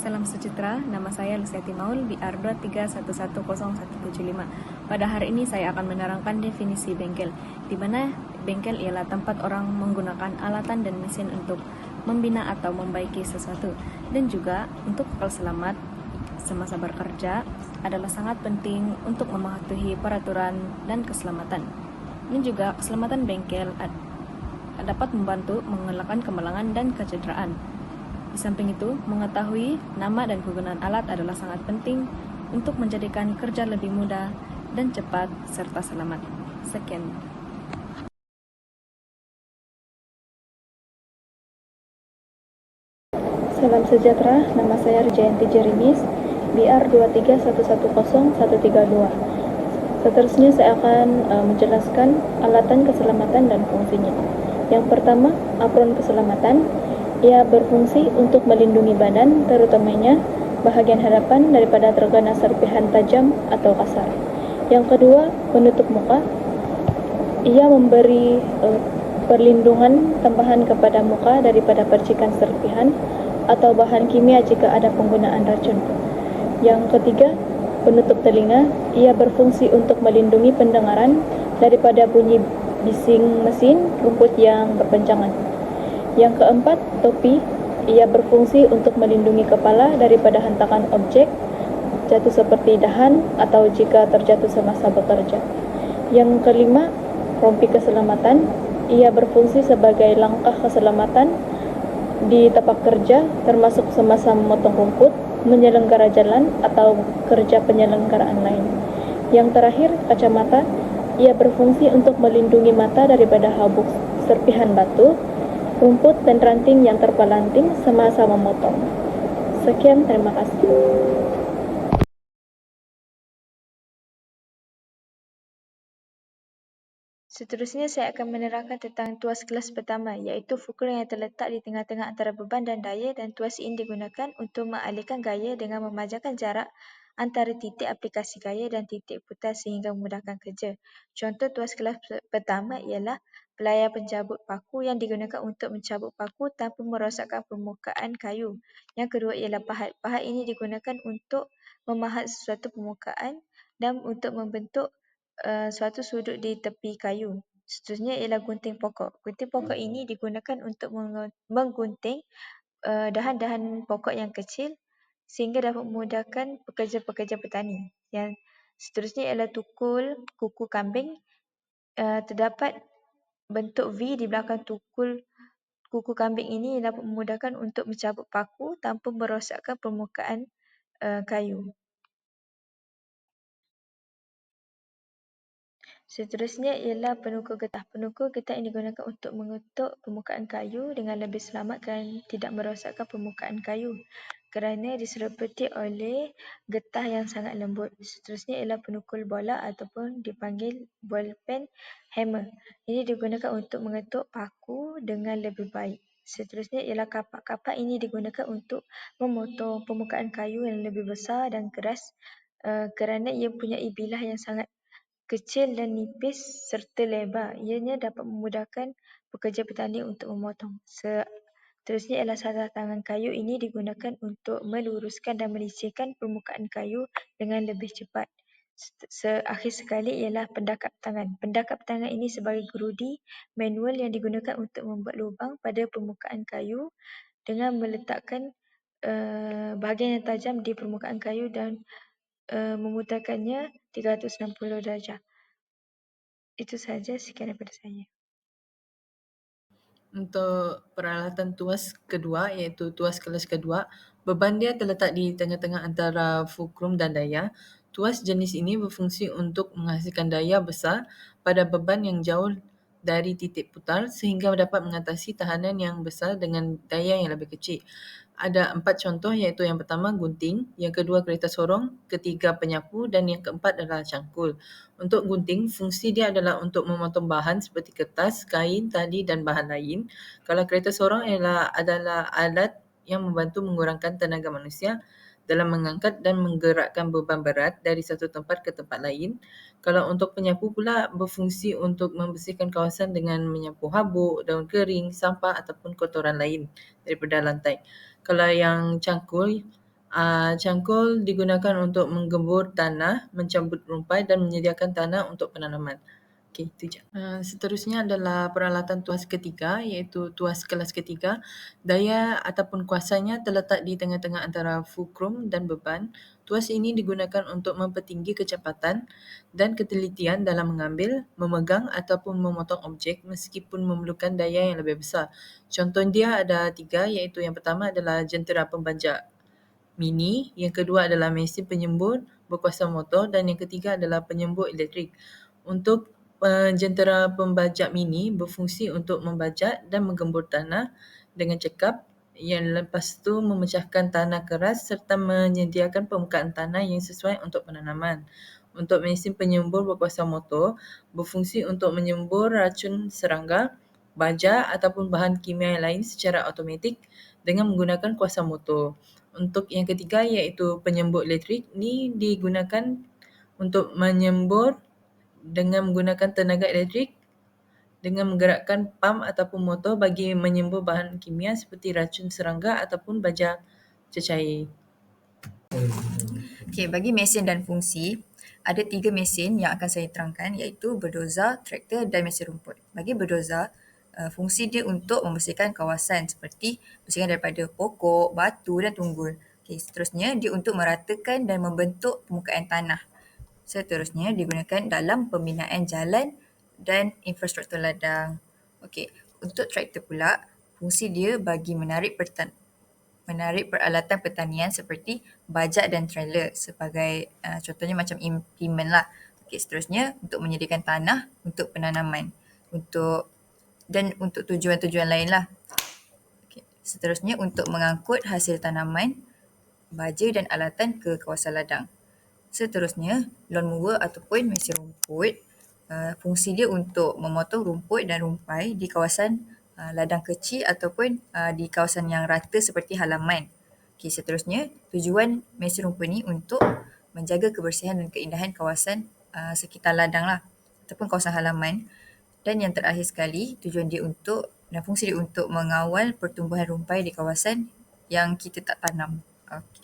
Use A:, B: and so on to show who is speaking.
A: Salam sejahtera, nama saya Luciati Maul, BR 231107175. Pada hari ini saya akan menerangkan definisi bengkel, di mana bengkel ialah tempat orang menggunakan alatan dan mesin untuk membina atau membaiki sesuatu. Dan juga untuk kekal selamat semasa bekerja adalah sangat penting untuk mematuhi peraturan dan keselamatan. Dan juga keselamatan bengkel dapat membantu mengelakkan kemalangan dan kecederaan. Di samping itu, mengetahui nama dan kegunaan alat adalah sangat penting untuk menjadikan kerja lebih mudah dan cepat serta selamat. Sekian.
B: Salam sejahtera, nama saya Rijayanti Jerimis, BR 231100132. Seterusnya saya akan uh, menjelaskan alatan keselamatan dan fungsinya. Yang pertama, apron keselamatan ia berfungsi untuk melindungi badan, terutamanya bahagian hadapan daripada terkena serpihan tajam atau kasar. Yang kedua, penutup muka. Ia memberi uh, perlindungan tambahan kepada muka daripada percikan serpihan atau bahan kimia jika ada penggunaan racun. Yang ketiga, penutup telinga. Ia berfungsi untuk melindungi pendengaran daripada bunyi bising mesin rumput yang berpencangan. Yang keempat, topi. Ia berfungsi untuk melindungi kepala daripada hentakan objek jatuh seperti dahan atau jika terjatuh semasa bekerja. Yang kelima, rompi keselamatan. Ia berfungsi sebagai langkah keselamatan di tempat kerja termasuk semasa memotong rumput, menyelenggara jalan atau kerja penyelenggaraan lain. Yang terakhir, kacamata. Ia berfungsi untuk melindungi mata daripada habuk serpihan batu rumput dan ranting yang terpelanting semasa memotong. Sekian, terima kasih.
C: Seterusnya saya akan menerangkan tentang tuas kelas pertama iaitu fulcrum yang terletak di tengah-tengah antara beban dan daya dan tuas ini digunakan untuk mengalihkan gaya dengan memanjangkan jarak antara titik aplikasi gaya dan titik putar sehingga memudahkan kerja. Contoh tuas kelas pertama ialah pelayar pencabut paku yang digunakan untuk mencabut paku tanpa merosakkan permukaan kayu. Yang kedua ialah pahat. Pahat ini digunakan untuk memahat sesuatu permukaan dan untuk membentuk uh, suatu sudut di tepi kayu. Seterusnya ialah gunting pokok. Gunting pokok ini digunakan untuk menggunting uh, dahan-dahan pokok yang kecil sehingga dapat memudahkan pekerja-pekerja petani. Yang seterusnya ialah tukul kuku kambing. Uh, terdapat bentuk V di belakang tukul kuku kambing ini dapat memudahkan untuk mencabut paku tanpa merosakkan permukaan uh, kayu. Seterusnya ialah penukul getah. Penukul getah ini digunakan untuk mengetuk permukaan kayu dengan lebih selamat dan tidak merosakkan permukaan kayu kerana diserupeti oleh getah yang sangat lembut. Seterusnya ialah penukul bola ataupun dipanggil ballpen hammer. Ini digunakan untuk mengetuk paku dengan lebih baik. Seterusnya ialah kapak. Kapak ini digunakan untuk memotong permukaan kayu yang lebih besar dan keras uh, kerana ia punya bilah yang sangat kecil dan nipis serta lebar. Ianya dapat memudahkan pekerja petani untuk memotong. Seterusnya ialah sarah tangan kayu ini digunakan untuk meluruskan dan melisihkan permukaan kayu dengan lebih cepat. Seakhir sekali ialah pendakap tangan. Pendakap tangan ini sebagai gerudi manual yang digunakan untuk membuat lubang pada permukaan kayu dengan meletakkan uh, bahagian yang tajam di permukaan kayu dan uh, memutarkannya 360 darjah. Itu sahaja sekian daripada saya
D: untuk peralatan tuas kedua iaitu tuas kelas kedua, beban dia terletak di tengah-tengah antara fulcrum dan daya. Tuas jenis ini berfungsi untuk menghasilkan daya besar pada beban yang jauh dari titik putar sehingga dapat mengatasi tahanan yang besar dengan daya yang lebih kecil. Ada empat contoh iaitu yang pertama gunting, yang kedua kereta sorong, ketiga penyapu dan yang keempat adalah cangkul. Untuk gunting, fungsi dia adalah untuk memotong bahan seperti kertas, kain, tali dan bahan lain. Kalau kereta sorong adalah, adalah alat yang membantu mengurangkan tenaga manusia dalam mengangkat dan menggerakkan beban berat dari satu tempat ke tempat lain. Kalau untuk penyapu pula berfungsi untuk membersihkan kawasan dengan menyapu habuk, daun kering, sampah ataupun kotoran lain daripada lantai. Kalau yang cangkul Uh, cangkul digunakan untuk menggembur tanah, mencabut rumpai dan menyediakan tanah untuk penanaman. Okey, itu je. Uh, seterusnya adalah peralatan tuas ketiga iaitu tuas kelas ketiga. Daya ataupun kuasanya terletak di tengah-tengah antara fulcrum dan beban. Tuas ini digunakan untuk mempertinggi kecepatan dan ketelitian dalam mengambil, memegang ataupun memotong objek meskipun memerlukan daya yang lebih besar. Contoh dia ada tiga iaitu yang pertama adalah jentera pembajak mini, yang kedua adalah mesin penyembur berkuasa motor dan yang ketiga adalah penyembur elektrik. Untuk jentera pembajak mini berfungsi untuk membajak dan menggembur tanah dengan cekap yang lepas tu memecahkan tanah keras serta menyediakan permukaan tanah yang sesuai untuk penanaman. Untuk mesin penyembur berkuasa motor berfungsi untuk menyembur racun serangga, baja ataupun bahan kimia lain secara automatik dengan menggunakan kuasa motor. Untuk yang ketiga iaitu penyembur elektrik ni digunakan untuk menyembur dengan menggunakan tenaga elektrik dengan menggerakkan pam ataupun motor bagi menyembur bahan kimia seperti racun serangga ataupun baja cecair.
E: Okey, bagi mesin dan fungsi, ada tiga mesin yang akan saya terangkan iaitu berdoza, traktor dan mesin rumput. Bagi berdoza, uh, fungsi dia untuk membersihkan kawasan seperti bersihkan daripada pokok, batu dan tunggul. Okey, seterusnya dia untuk meratakan dan membentuk permukaan tanah. Seterusnya digunakan dalam pembinaan jalan dan infrastruktur ladang. Okey, untuk traktor pula, fungsi dia bagi menarik pertan menarik peralatan pertanian seperti bajak dan trailer sebagai uh, contohnya macam implement lah. Okey, seterusnya untuk menyediakan tanah untuk penanaman untuk dan untuk tujuan-tujuan lain lah. Okay. Seterusnya untuk mengangkut hasil tanaman, baja dan alatan ke kawasan ladang. Seterusnya, lawn mower ataupun mesin rumput uh, fungsi dia untuk memotong rumput dan rumpai di kawasan uh, ladang kecil ataupun uh, di kawasan yang rata seperti halaman. Okay, seterusnya, tujuan mesin rumput ni untuk menjaga kebersihan dan keindahan kawasan uh, sekitar ladang lah ataupun kawasan halaman. Dan yang terakhir sekali, tujuan dia untuk dan fungsi dia untuk mengawal pertumbuhan rumpai di kawasan yang kita tak tanam. Okay.